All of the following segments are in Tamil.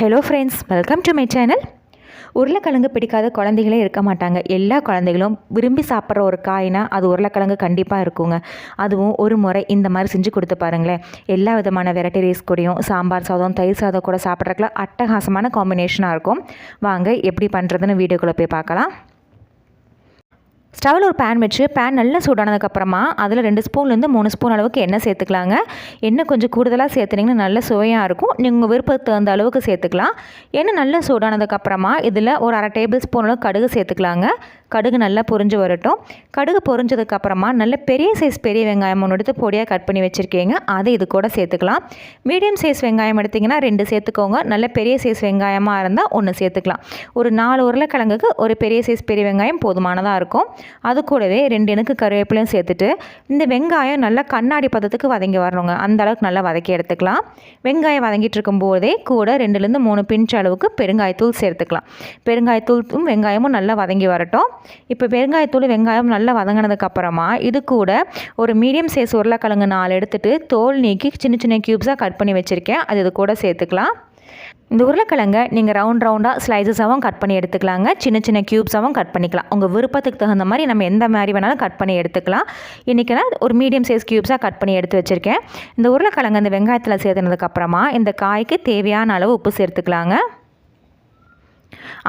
Hello friends welcome to my channel உருளைக்கிழங்கு பிடிக்காத குழந்தைகளே இருக்க மாட்டாங்க. எல்லா குழந்தைகளும் விரும்பி சாப்பிட்ற ஒரு காய்னா அது உருளைக்கிழங்கு கண்டிப்பாக இருக்குங்க. அதுவும் ஒரு முறை இந்த மாதிரி செஞ்சு கொடுத்து பாருங்களேன். எல்லா விதமான வெரைட்டி ரைஸ் கூடயும் சாம்பார் சாதம் தயிர் சாதம் கூட சாப்பிட்றதுக்குலாம் அட்டகாசமான காம்பினேஷனாக இருக்கும். வாங்க எப்படி பண்ணுறதுன்னு வீடியோக்குள்ளே போய் பார்க்கலாம். ஸ்டவ்வில் ஒரு பேன் வச்சு பேன் நல்லா சூடானதுக்கப்புறமா அதில் ரெண்டு ஸ்பூன்லேருந்து மூணு ஸ்பூன் அளவுக்கு எண்ணெய் சேர்த்துக்கலாங்க. எண்ணெய் கொஞ்சம் கூடுதலாக சேர்த்துனீங்கன்னா நல்ல சுவையாக இருக்கும். நீங்கள் விருப்பத்துக்கு தகுந்த அளவுக்கு சேர்த்துக்கலாம். எண்ணெய் நல்லா சூடானதுக்கப்புறமா இதில் ஒரு அரை டேபிள் ஸ்பூன் அளவுக்கு கடுகு சேர்த்துக்கலாங்க. கடுகு நல்லா பொரிஞ்சு வரட்டும். கடுகு பொரிஞ்சதுக்கப்புறமா நல்ல பெரிய சைஸ் பெரிய வெங்காயம் ஒன்று எடுத்து பொடியாக கட் பண்ணி வச்சுருக்கீங்க. அதை இது கூட சேர்த்துக்கலாம். மீடியம் சைஸ் வெங்காயம் எடுத்திங்கன்னா ரெண்டு சேர்த்துக்கோங்க. நல்ல பெரிய சைஸ் வெங்காயமாக இருந்தால் ஒன்று சேர்த்துக்கலாம். ஒரு நாலு உருளைக்கிழங்குக்கு ஒரு பெரிய சைஸ் பெரிய வெங்காயம் போதுமானதாக இருக்கும். அது கூடவே ரெண்டு எனக்கு கருவேப்பிலையும் சேர்த்துட்டு இந்த வெங்காயம் நல்லா கண்ணாடி பதத்துக்கு வதங்கி வரணுங்க. அந்த அளவுக்கு நல்லா வதக்கி எடுத்துக்கலாம். வெங்காயம் வதங்கிட்டு இருக்கும்போதே கூட ரெண்டுலேருந்து மூணு பிஞ்ச் அளவுக்கு பெருங்காயத்தூள் சேர்த்துக்கலாம். பெருங்காயத்தூளும் வெங்காயமும் நல்லா வதங்கி வரட்டும். இப்போ பெருங்காயத்தூள் வெங்காயம் நல்லா வதங்கினதுக்கப்புறமா இது கூட ஒரு மீடியம் சைஸ் உருளைக்கிழங்கு நாலு எடுத்துகிட்டு தோல் நீக்கி சின்ன சின்ன க்யூப்ஸாக கட் பண்ணி வச்சுருக்கேன். அது இது கூட சேர்த்துக்கலாம். இந்த உருளைக்கிழங்கை நீங்கள் ரவுண்ட் ரவுண்டாக ஸ்லைசஸாகவும் கட் பண்ணி எடுத்துக்கலாங்க. சின்ன சின்ன க்யூப்ஸாகவும் கட் பண்ணிக்கலாம். உங்கள் விருப்பத்துக்கு தகுந்த மாதிரி நம்ம எந்த மாதிரி வேணாலும் கட் பண்ணி எடுத்துக்கலாம். இன்றைக்கி நான் ஒரு மீடியம் சைஸ் க்யூப்ஸாக கட் பண்ணி எடுத்து வச்சுருக்கேன். இந்த உருளைக்கிழங்கு இந்த வெங்காயத்தில் சேர்த்துனதுக்கப்புறமா இந்த காய்க்கு தேவையான அளவு உப்பு சேர்த்துக்கலாங்க.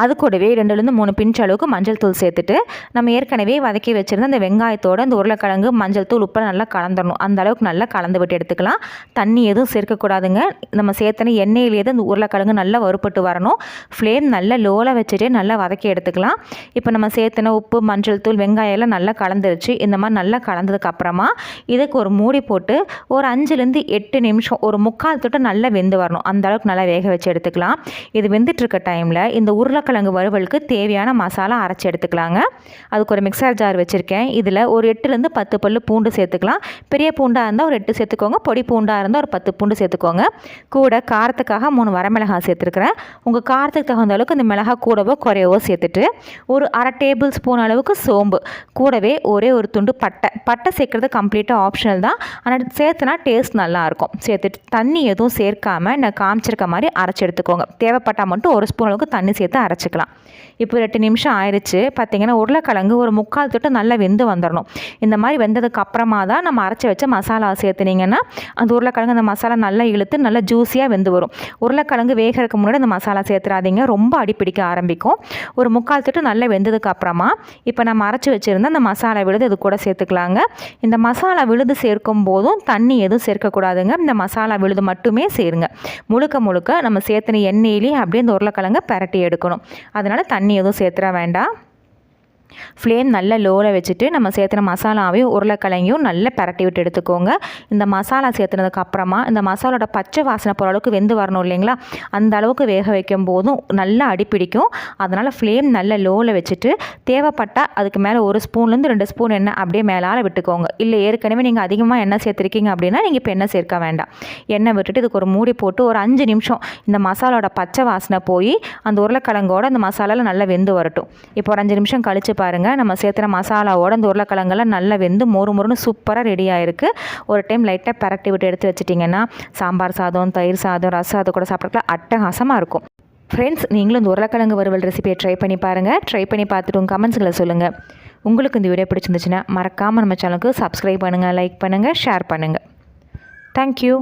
அது கூடவே ரெண்டுலேருந்து மூணு பிஞ்ச் அளவுக்கு மஞ்சள் தூள் சேர்த்துட்டு நம்ம ஏற்கனவே வதக்கி வச்சுருந்த அந்த வெங்காயத்தோடு அந்த உருளைக்கிழங்கு மஞ்சள் தூள் உப்பை நல்லா கலந்துடணும் அந்த அளவுக்கு நல்லா கலந்து விட்டு எடுத்துக்கலாம். தண்ணி எதுவும் சேர்க்கக்கூடாதுங்க. நம்ம சேர்த்தன எண்ணெயிலேயே அந்த உருளைக்கிழங்கு நல்லா வறுப்பட்டு வரணும். ஃப்ளேம் நல்லா லோவில் வச்சுட்டே நல்லா வதக்கி எடுத்துக்கலாம். இப்போ நம்ம சேர்த்தன உப்பு மஞ்சள் தூள் வெங்காயம் எல்லாம் நல்லா கலந்துருச்சு. இந்த மாதிரி நல்லா கலந்ததுக்கப்புறமா இதுக்கு ஒரு மூடி போட்டு ஒரு அஞ்சுலேருந்து எட்டு நிமிஷம் ஒரு முக்கால் தொட்டு நல்லா வெந்து வரணும். அந்த அளவுக்கு நல்லா வேக வச்சு எடுத்துக்கலாம். இது வெந்துட்டு இருக்க டைமில் இந்த உருளைக்கிழங்கு வறுவலுக்கு தேவையான மசாலா அரைச்சி எடுத்துக்கலாங்க. அதுக்கு ஒரு மிக்சர் ஜார் வச்சுருக்கேன். இதில் ஒரு எட்டுலேருந்து பத்து பல் பூண்டு சேர்த்துக்கலாம். பெரிய பூண்டாக இருந்தால் ஒரு எட்டு சேர்த்துக்கோங்க. பொடி பூண்டாக இருந்தால் ஒரு பத்து பூண்டு சேர்த்துக்கோங்க. கூட காரத்துக்காக மூணு வரமிளகாய் சேர்த்துருக்குறேன். உங்கள் காரத்துக்கு தகுந்த அளவுக்கு இந்த மிளகாய் கூடவோ குறையவோ சேர்த்துட்டு ஒரு அரை டேபிள் ஸ்பூன் அளவுக்கு சோம்பு கூடவே ஒரே ஒரு துண்டு பட்டை. பட்டை சேர்க்குறது கம்ப்ளீட்டாக ஆப்ஷனல் தான். ஆனால் சேர்த்துனா டேஸ்ட் நல்லாயிருக்கும். சேர்த்துட்டு தண்ணி எதுவும் சேர்க்காமல் நான் காமிச்சிருக்க மாதிரி அரைச்சி எடுத்துக்கோங்க. தேவைப்பட்டால் மட்டும் ஒரு ஸ்பூன் அளவுக்கு தண்ணி சேர்த்து அரைச்சிக்கலாம். இப்போ ரெண்டு நிமிஷம் ஆயிடுச்சு பார்த்திங்கன்னா உருளைக்கிழங்கு ஒரு முக்கால் தொட்டு நல்லா வெந்து வந்துடணும் இந்த மாதிரி வெந்ததுக்கு அப்புறமா தான் நம்ம அரைச்சி வச்ச மசாலா சேர்த்துனீங்கன்னா அந்த உருளைக்கிழங்கு அந்த மசாலா நல்லா இழுத்து நல்லா ஜூஸியாக வெந்து வரும். உருளைக்கிழங்கு வேகிறதுக்கு முன்னாடி அந்த மசாலா சேர்த்துறாதீங்க. ரொம்ப அடிப்பிடிக்க ஆரம்பிக்கும். ஒரு முக்கால் தொட்டு நல்லா வெந்ததுக்கு அப்புறமா இப்போ நம்ம அரைச்சி வச்சுருந்த அந்த மசாலா விழுது இது கூட சேர்த்துக்கலாங்க. இந்த மசாலா விழுது சேர்க்கும் போதும் தண்ணி எதுவும் சேர்க்கக்கூடாதுங்க. இந்த மசாலா விழுது மட்டுமே சேருங்க. முழுக்க முழுக்க நம்ம சேர்த்துன எண்ணெயிலேயே அப்படியே இந்த உருளைக்கிழங்கை பரட்டி எடுக்கணும். அதனால் தண்ணி எதுவும் சேர்த்துட வேண்டாம். ஃப்ளேம் நல்ல லோவில் வச்சுட்டு நம்ம சேர்த்துன மசாலாவையும் உருளைக்கிழங்கையும் நல்லா பரட்டி விட்டு எடுத்துக்கோங்க. இந்த மசாலா சேர்த்துனதுக்கு அப்புறமா இந்த மசாலோட பச்சை வாசனை போகிற அளவுக்கு வெந்து வரணும் இல்லைங்களா? அந்த அளவுக்கு வேக வைக்கும் போதும் நல்லா அடிப்பிடிக்கும் அதனால் ஃப்ளேம் நல்ல லோவில் வச்சுட்டு தேவைப்பட்டால் அதுக்கு மேலே ஒரு ஸ்பூன்லேருந்து ரெண்டு ஸ்பூன் எண்ணெய் அப்படியே மேலால் விட்டுக்கோங்க. இல்லை ஏற்கனவே நீங்கள் அதிகமாக எண்ணெய் சேர்த்துருக்கீங்க அப்படின்னா நீங்கள் இப்போ எண்ணெய் சேர்க்க வேண்டாம். எண்ணெய் விட்டுட்டு இதுக்கு ஒரு மூடி போட்டு ஒரு அஞ்சு நிமிஷம் இந்த மசாலோட பச்சை வாசனை போய் அந்த உருளைக்கிழங்கோட அந்த மசாலாவில் நல்லா வெந்து வரட்டும். இப்போ ஒரு அஞ்சு நிமிஷம் கழிச்சு பாருங்கள் நம்ம சேர்த்துற மசாலாவோட அந்த உருளைக்கிழங்கெல்லாம் நல்லா வெந்து மொறு மொறுன்னு சூப்பராக ரெடி ஆகிருக்கு ஒரு டைம் லைட்டாக பரட்டி விட்டு எடுத்து வச்சிட்டிங்கன்னா சாம்பார் சாதம் தயிர் சாதம் ரசம் அது கூட சாப்பிட்றதுல அட்டகாசமாக இருக்கும். ஃப்ரெண்ட்ஸ் நீங்களும் இந்த உருளைக்கிழங்கு வறுவல் ரெசிபியை ட்ரை பண்ணி பாருங்கள் ட்ரை பண்ணி பார்த்துட்டு உங்கள் சொல்லுங்கள் உங்களுக்கு இந்த வீடியோ பிடிச்சிருந்துச்சுன்னா மறக்காமல் நம்ம சேனலுக்கு சப்ஸ்கிரைப் பண்ணுங்கள் லைக் பண்ணுங்கள் ஷேர் பண்ணுங்கள் தேங்க்யூ